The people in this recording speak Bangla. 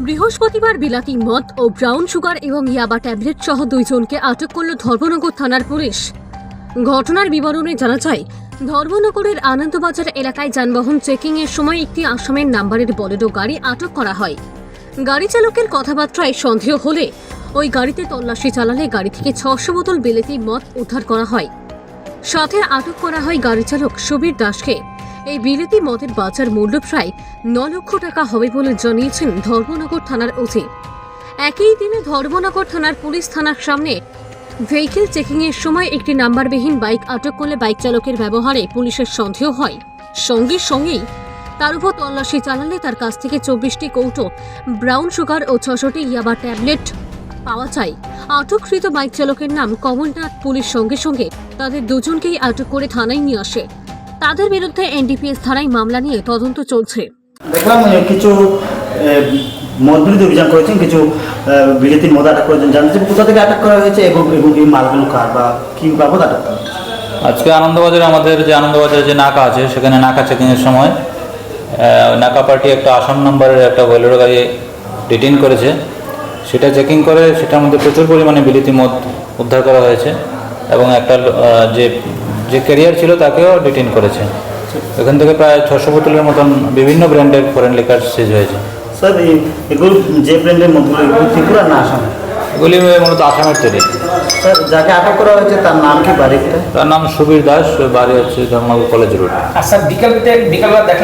বৃহস্পতিবার বিলাতি মদ ও ব্রাউন সুগার এবং ইয়াবা ট্যাবলেট সহ দুইজনকে আটক করল ধর্মনগর থানার পুলিশ। ঘটনার বিবরণে জানা যায়, ধর্মনগরের আনন্দবাজার এলাকায় যানবাহন চেকিং এর সময় একটি আসামের নাম্বারের বলেরো গাড়ি আটক করা হয়। গাড়ি চালকের কথাবার্তায় সন্দেহ হলে ওই গাড়িতে তল্লাশি চালালে গাড়ি থেকে ছশো বোতল বিলেতি মদ উদ্ধার করা হয়। সাথে আটক করা হয় গাড়ি চালক সুবীর দাসকে। এই বিলেতি মদের বাজার মূল্য প্রায় ন লক্ষ টাকা হবে বলে জানিয়েছেন ধর্মনগর থানার ওসি। একই দিনে ধর্মনগর থানার পুলিশ থানার সামনে ভেহিকেল চেকিং এর সময় একটি নাম্বারবিহীন বাইক আটক করলে বাইক চালকের ব্যবহারে পুলিশের সন্দেহ হয়। সঙ্গে সঙ্গেই তার উপর তল্লাশি চালালে তার কাছ থেকে চব্বিশটি কৌটো, ব্রাউন সুগার ও ছশোটি ইয়াবা ট্যাবলেট পাওয়া যায়। আটককৃত বাইক চালকের নাম কমলনাথ। পুলিশ সঙ্গে সঙ্গে তাদের দুজনকেই আটক করে থানায় নিয়ে আসে। তাদের বিরুদ্ধে এনডিপিএস থানায় মামলা নিয়ে তদন্ত চলছে। দেখলাম কিছু মজদুরি অভিযান করেছেন কিছু বিজেপির মদ আটক করেছেন। জানতে কোথা থেকে আটক করা হয়েছে এবং এবং এই মালগুলো কার বা কি বাবদ আটক করা আজকে আনন্দবাজারে আমাদের যে আনন্দবাজারে যে নাকা আছে সেখানে নাকা চেকিংয়ের সময় নাকা পার্টি একটা আসাম নম্বরের একটা বোলেরো গাড়ি ডিটেন করেছে। সেটা চেকিং করে সেটার মধ্যে প্রচুর পরিমাণে বিলিতি মদ উদ্ধার করা হয়েছে এবং একটা যে যে ক্যারিয়ার ছিল তাকেও ডিটেন করেছে। এখান থেকে প্রায় ছশো বোতলের মতন বিভিন্ন ব্র্যান্ডের ফরেন লিকার সিজ হয়েছে। স্যার এই এগুলো যে ব্র্যান্ডের মতো এগুলো ত্রিপুরা না আসাম? এগুলি মূলত আসামের তৈরি স্যার যাকে আটক করা হয়েছে তার নাম কি বাড়ি তার নাম সুবীর দাস বাড়ি হচ্ছে ধর্মনগর কলেজ রোড আচ্ছা বিকাল বিকালবেলা দেখা